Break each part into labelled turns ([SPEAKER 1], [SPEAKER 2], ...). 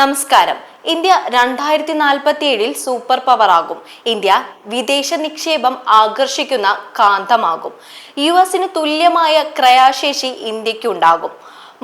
[SPEAKER 1] നമസ്കാരം. ഇന്ത്യ രണ്ടായിരത്തി നാൽപ്പത്തി ഏഴിൽ സൂപ്പർ പവർ ആകും. ഇന്ത്യ വിദേശ നിക്ഷേപം ആകർഷിക്കുന്ന കാന്തമാകും. യു എസിന് തുല്യമായ ക്രയാശേഷി ഇന്ത്യക്കുണ്ടാകും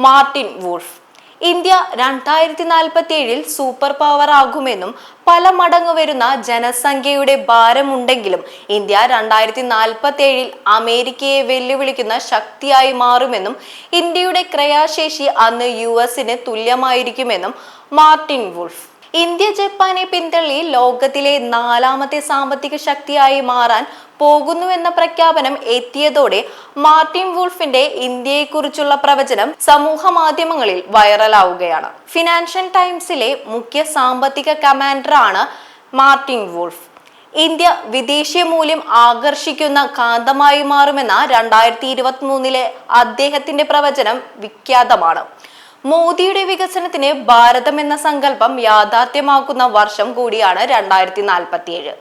[SPEAKER 1] മാർട്ടിൻ വൂൾഫ്. ഇന്ത്യ രണ്ടായിരത്തി നാൽപ്പത്തി ഏഴിൽ സൂപ്പർ പവർ ആകുമെന്നും പല മടങ്ങ് വരുന്ന ജനസംഖ്യയുടെ ഭാരമുണ്ടെങ്കിലും ഇന്ത്യ രണ്ടായിരത്തി നാൽപ്പത്തി ഏഴിൽ അമേരിക്കയെ വെല്ലുവിളിക്കുന്ന ശക്തിയായി മാറുമെന്നും ഇന്ത്യയുടെ ക്രയാശേഷി അന്ന് യു എസിന് തുല്യമായിരിക്കുമെന്നും മാർട്ടിൻ വുൾഫ് ഇന്ത്യ ജപ്പാനെ പിന്തള്ളി ലോകത്തിലെ നാലാമത്തെ സാമ്പത്തിക ശക്തിയായി മാറാൻ പോകുന്നുവെന്ന പ്രഖ്യാപനം എത്തിയതോടെ മാർട്ടിൻ വൂൾഫിന്റെ ഇന്ത്യയെക്കുറിച്ചുള്ള പ്രവചനം സമൂഹ മാധ്യമങ്ങളിൽ വൈറലാവുകയാണ്. ഫിനാൻഷ്യൽ ടൈംസിലെ മുഖ്യ സാമ്പത്തിക കമാൻഡറാണ് മാർട്ടിൻ വൂൾഫ്. ഇന്ത്യ വിദേശീയ മൂല്യം ആകർഷിക്കുന്ന കാന്തമായി മാറുമെന്ന രണ്ടായിരത്തി ഇരുപത്തി മൂന്നിലെ അദ്ദേഹത്തിന്റെ പ്രവചനം വിഖ്യാതമാണ്. മോദിയുടെ വികസനത്തിന് ഭാരതം എന്ന സങ്കല്പം യാഥാർത്ഥ്യമാക്കുന്ന വർഷം കൂടിയാണ് രണ്ടായിരത്തി നാൽപ്പത്തി ഏഴ്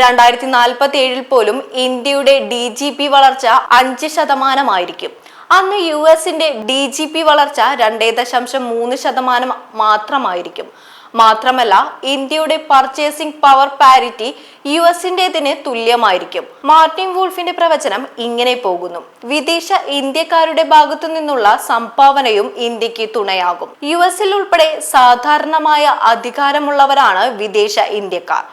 [SPEAKER 1] രണ്ടായിരത്തി നാൽപ്പത്തി ഏഴിൽ പോലും ഇന്ത്യയുടെ ഡി ജി പി വളർച്ച അഞ്ച് ശതമാനമായിരിക്കും. അന്ന് യു എസിന്റെ ഡി ജി പി വളർച്ച രണ്ടേ ദശാംശം മൂന്ന് ശതമാനം മാത്രമായിരിക്കും. മാത്രമല്ല ഇന്ത്യയുടെ പർച്ചേസിംഗ് പവർ പാരിറ്റി യു എസിന്റേതിന് തുല്യമായിരിക്കും. മാർട്ടിൻ വൂൾഫിന്റെ പ്രവചനം ഇങ്ങനെ പോകുന്നു. വിദേശ ഇന്ത്യക്കാരുടെ ഭാഗത്തു നിന്നുള്ള സംഭാവനയും ഇന്ത്യയ്ക്ക് തുണയാകും. യു എസിൽ ഉൾപ്പെടെ സാധാരണമായ അധികാരമുള്ളവരാണ് വിദേശ ഇന്ത്യക്കാർ.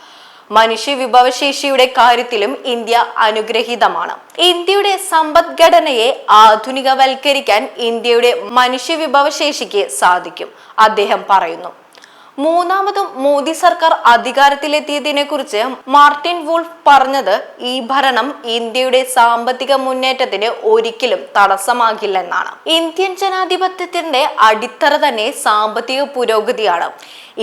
[SPEAKER 1] മനുഷ്യ വിഭവശേഷിയുടെ കാര്യത്തിലും ഇന്ത്യ അനുഗ്രഹീതമാണ്. ഇന്ത്യയുടെ സമ്പദ്ഘടനയെ ആധുനികവൽക്കരിക്കാൻ ഇന്ത്യയുടെ മനുഷ്യ വിഭവശേഷിക്ക് സാധിക്കും അദ്ദേഹം പറയുന്നു. മൂന്നാമതും മോദി സർക്കാർ അധികാരത്തിലെത്തിയതിനെ കുറിച്ച് മാർട്ടിൻ വുൾഫ് പറഞ്ഞത് ഈ ഭരണം ഇന്ത്യയുടെ സാമ്പത്തിക മുന്നേറ്റത്തിന് ഒരിക്കലും തടസ്സമാകില്ലെന്നാണ്. ഇന്ത്യൻ ജനാധിപത്യത്തിന്റെ അടിത്തറ തന്നെ സാമ്പത്തിക പുരോഗതിയാണ്.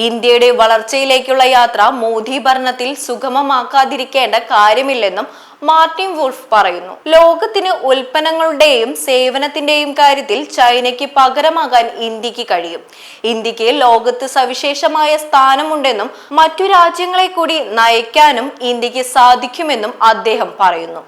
[SPEAKER 1] ഇന്ത്യയുടെ വളർച്ചയിലേക്കുള്ള യാത്ര മോദി ഭരണത്തിൽ സുഗമമാക്കാതിരിക്കേണ്ട കാര്യമില്ലെന്നും മാർട്ടിൻ വുൾഫ് പറയുന്നു. ലോകത്തിന് ഉൽപ്പന്നങ്ങളുടെയും സേവനത്തിന്റെയും കാര്യത്തിൽ ചൈനയ്ക്ക് പകരമാകാൻ ഇന്ത്യയ്ക്ക് കഴിയും. ഇന്ത്യയ്ക്ക് ലോകത്ത് സവിശേഷമായ സ്ഥാനമുണ്ടെന്നും മറ്റു രാജ്യങ്ങളെ കൂടി നയിക്കാനും ഇന്ത്യയ്ക്ക് സാധിക്കുമെന്നും അദ്ദേഹം പറയുന്നു.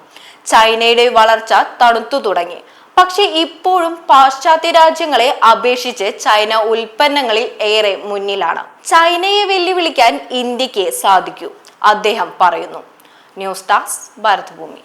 [SPEAKER 1] ചൈനയുടെ വളർച്ച തണുത്തു തുടങ്ങി. പക്ഷെ ഇപ്പോഴും പാശ്ചാത്യ രാജ്യങ്ങളെ അപേക്ഷിച്ച് ചൈന ഉൽപ്പന്നങ്ങളിൽ ഏറെ മുന്നിലാണ്. ചൈനയെ വെല്ലുവിളിക്കാൻ ഇന്ത്യയ്ക്ക് സാധിക്കൂ അദ്ദേഹം പറയുന്നു. News desk Bharathabhoomi